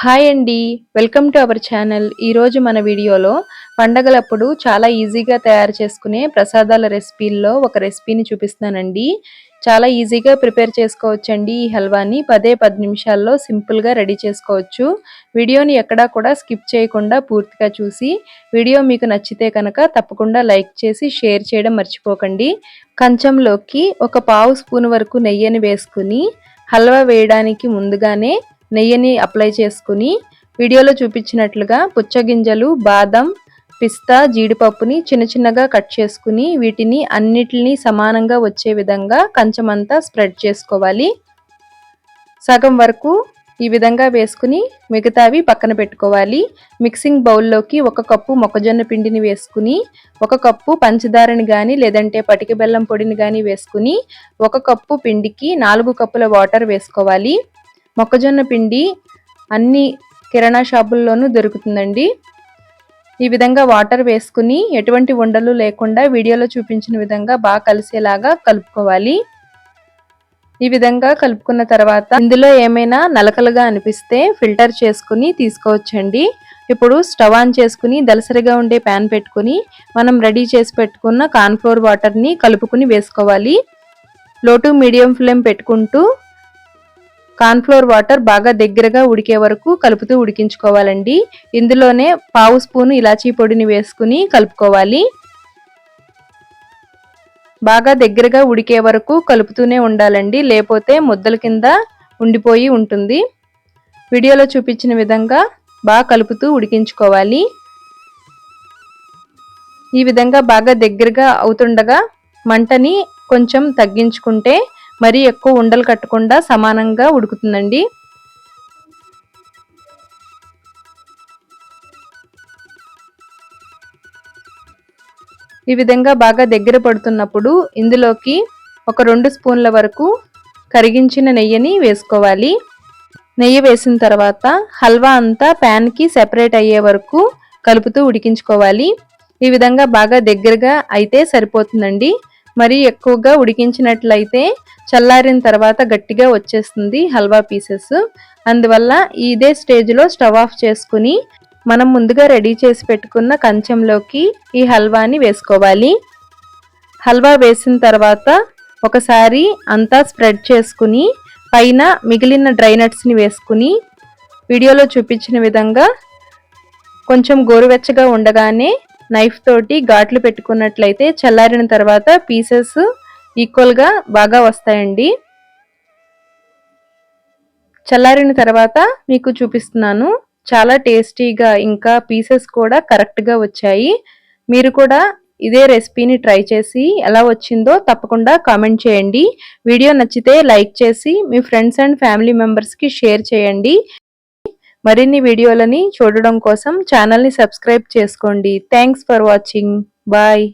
Hi అండి. Welcome to our channel. ఈరోజు మన వీడియోలో పండగలప్పుడు చాలా ఈజీగా తయారు చేసుకునే ప్రసాదాల రెసిపీల్లో ఒక రెసిపీని చూపిస్తున్నానండి. చాలా ఈజీగా ప్రిపేర్ చేసుకోవచ్చండి ఈ హల్వాని. పదే పది నిమిషాల్లో సింపుల్గా రెడీ చేసుకోవచ్చు. వీడియోని ఎక్కడా కూడా స్కిప్ చేయకుండా పూర్తిగా చూసి వీడియో మీకు నచ్చితే కనుక తప్పకుండా లైక్ చేసి షేర్ చేయడం మర్చిపోకండి. కంచంలోకి ఒక పావు స్పూన్ వరకు నెయ్యిని వేసుకుని హల్వా వేయడానికి ముందుగానే నెయ్యిని అప్లై చేసుకుని వీడియోలో చూపించినట్లుగా పుచ్చగింజలు బాదం పిస్తా జీడిపప్పుని చిన్న చిన్నగా కట్ చేసుకుని వీటిని అన్నిటిని సమానంగా వచ్చే విధంగా కంచమంతా స్ప్రెడ్ చేసుకోవాలి. సగం వరకు ఈ విధంగా వేసుకుని మిగతావి పక్కన పెట్టుకోవాలి. మిక్సింగ్ బౌల్లోకి ఒక కప్పు మొక్కజొన్న పిండిని వేసుకుని ఒక కప్పు పంచదారని కానీ లేదంటే పటిక బెల్లం పొడిని కానీ వేసుకుని ఒక కప్పు పిండికి నాలుగు కప్పుల వాటర్ వేసుకోవాలి. మొక్కజొన్న పిండి అన్ని కిరాణా షాపుల్లోనూ దొరుకుతుందండి. ఈ విధంగా వాటర్ వేసుకుని ఎటువంటి ఉండలు లేకుండా వీడియోలో చూపించిన విధంగా బాగా కలిసేలాగా కలుపుకోవాలి. ఈ విధంగా కలుపుకున్న తర్వాత ఇందులో ఏమైనా నలకలుగా అనిపిస్తే ఫిల్టర్ చేసుకుని తీసుకోవచ్చండి. ఇప్పుడు స్టవ్ ఆన్ చేసుకుని దలసరిగా ఉండే ప్యాన్ పెట్టుకుని మనం రెడీ చేసి పెట్టుకున్న కార్న్ఫ్లోర్ వాటర్ని కలుపుకుని వేసుకోవాలి. లో టు మీడియం ఫ్లేమ్ పెట్టుకుంటూ కార్న్ఫ్లోర్ వాటర్ బాగా దగ్గరగా ఉడికే వరకు కలుపుతూ ఉడికించుకోవాలండి. ఇందులోనే పావు స్పూన్ ఇలాచీ పొడిని వేసుకుని కలుపుకోవాలి. బాగా దగ్గరగా ఉడికే వరకు కలుపుతూనే ఉండాలండి. లేకపోతే ముద్దల కింద ఉండిపోయి ఉంటుంది. వీడియోలో చూపించిన విధంగా బాగా కలుపుతూ ఉడికించుకోవాలి. ఈ విధంగా బాగా దగ్గరగా అవుతుండగా మంటని కొంచెం తగ్గించుకుంటే మరీ ఎక్కువ ఉండలు కట్టకుండా సమానంగా ఉడుకుతుందండి. ఈ విధంగా బాగా దగ్గర పడుతున్నప్పుడు ఇందులోకి ఒక రెండు స్పూన్ల వరకు కరిగించిన నెయ్యిని వేసుకోవాలి. నెయ్యి వేసిన తర్వాత హల్వా అంతా ప్యాన్కి సెపరేట్ అయ్యే వరకు కలుపుతూ ఉడికించుకోవాలి. ఈ విధంగా బాగా దగ్గరగా అయితే సరిపోతుందండి. మరి ఎక్కువగా ఉడికించినట్లయితే చల్లారిన తర్వాత గట్టిగా వచ్చేస్తుంది హల్వా పీసెస్. అందువల్ల ఇదే స్టేజ్లో స్టవ్ ఆఫ్ చేసుకుని మనం ముందుగా రెడీ చేసి పెట్టుకున్న కంచంలోకి ఈ హల్వాని వేసుకోవాలి. హల్వా వేసిన తర్వాత ఒకసారి అంతా స్ప్రెడ్ చేసుకుని పైన మిగిలిన డ్రై నట్స్ని వేసుకుని వీడియోలో చూపించిన విధంగా కొంచెం గోరువెచ్చగా ఉండగానే నైఫ్ తోటి ఘాట్లు పెట్టుకున్నట్లయితే చల్లారిన తర్వాత పీసెస్ ఈక్వల్గా బాగా వస్తాయండి. చల్లారిన తర్వాత మీకు చూపిస్తున్నాను. చాలా టేస్టీగా ఇంకా పీసెస్ కూడా కరెక్ట్గా వచ్చాయి. మీరు కూడా ఇదే రెసిపీని ట్రై చేసి ఎలా వచ్చిందో తప్పకుండా కామెంట్ చేయండి. వీడియో నచ్చితే లైక్ చేసి మీ ఫ్రెండ్స్ అండ్ ఫ్యామిలీ మెంబర్స్కి షేర్ చేయండి. మరిన్ని వీడియోలని చూడడం కోసం ఛానల్ని సబ్స్క్రైబ్ చేసుకోండి. Thanks for watching bye